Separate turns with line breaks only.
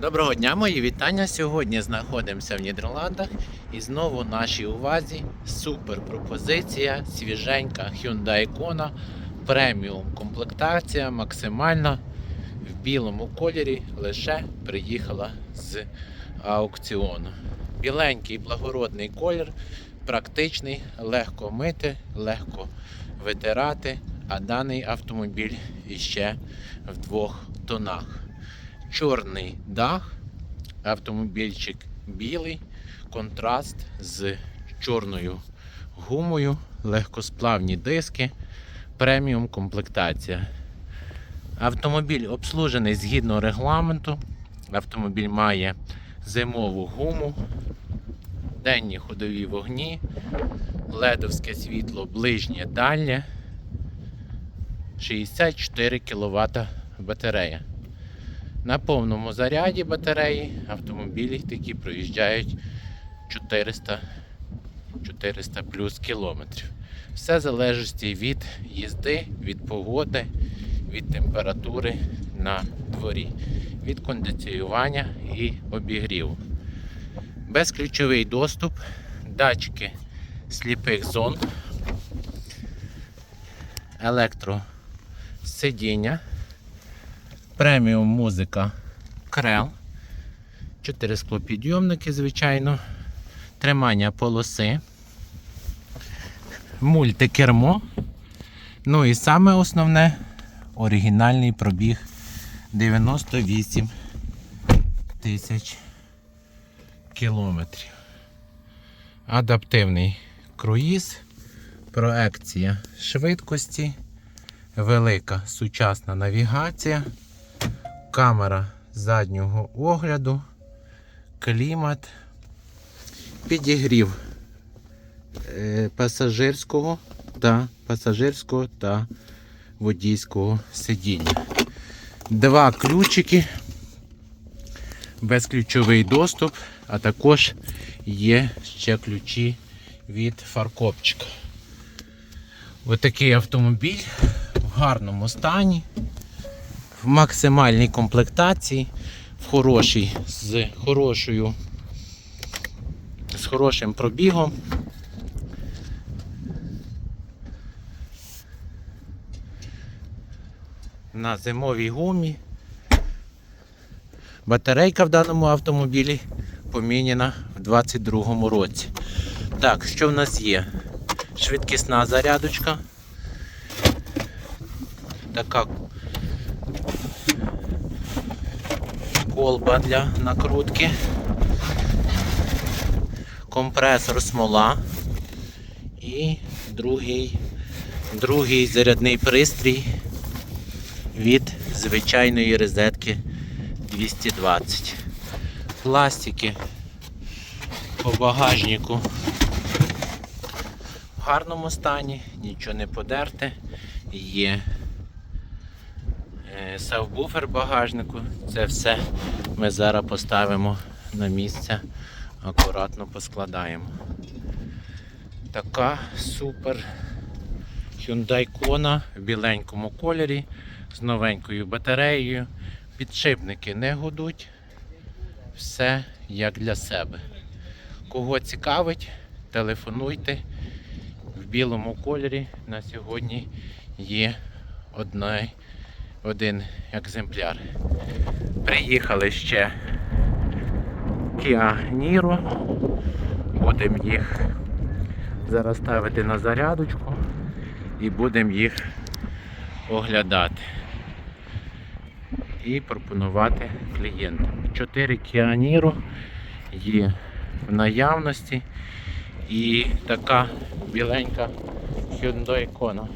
Доброго дня, мої вітання. Сьогодні знаходимося в Нідерландах і знову нашій увазі супер пропозиція, свіженька Hyundai Kona, преміум комплектація, максимальна в білому кольорі лише приїхала з аукціону. Біленький благородний колір, практичний, легко мити, легко витирати, а даний автомобіль іще в двох тонах чорний дах, автомобільчик білий, контраст з чорною гумою, легкосплавні диски, преміум комплектація. Автомобіль обслужений згідно регламенту. Автомобіль має зимову гуму, денні ходові вогні, ледовське світло ближнє дальнє, 64 кВт батарея. На повному заряді батареї автомобілі такі проїжджають 400 400 плюс кілометрів. Все залежить від їзди, від погоди, від температури на дворі, від кондиціювання і обігріву. Безключовий доступ, датчики сліпих зон, електросидіння. Преміум музика Крел. Чотири склопідйомники, звичайно. Тримання полоси. Мультикермо. Ну і саме основне оригінальний пробіг 98 тисяч кілометрів. Адаптивний круїз, проекція швидкості, велика сучасна навігація камера заднього огляду, клімат, підігрів е, пасажирського та пасажирського та водійського сидіння. Два ключики, безключовий доступ, а також є ще ключі від фаркопчика. Ось такий автомобіль в гарному стані в максимальній комплектації, в хорошій, з хорошою, з хорошим пробігом. На зимовій гумі. Батарейка в даному автомобілі поміняна в 22-му році. Так, що в нас є? Швидкісна зарядочка. Така колба для накрутки, компресор смола. І другий, другий зарядний пристрій від звичайної розетки 220. Пластики по багажнику в гарному стані, нічого не подерте, є Е, сабвуфер багажнику. Це все ми зараз поставимо на місце, акуратно поскладаємо. Така супер Hyundai Kona в біленькому кольорі з новенькою батареєю. Підшипники не гудуть. Все як для себе. Кого цікавить, телефонуйте. В білому кольорі на сьогодні є одна один екземпляр. Приїхали ще Kia Niro. Будемо їх зараз ставити на зарядочку і будемо їх оглядати і пропонувати клієнтам. 4 Kia Niro є в наявності і така біленька Hyundai Kona.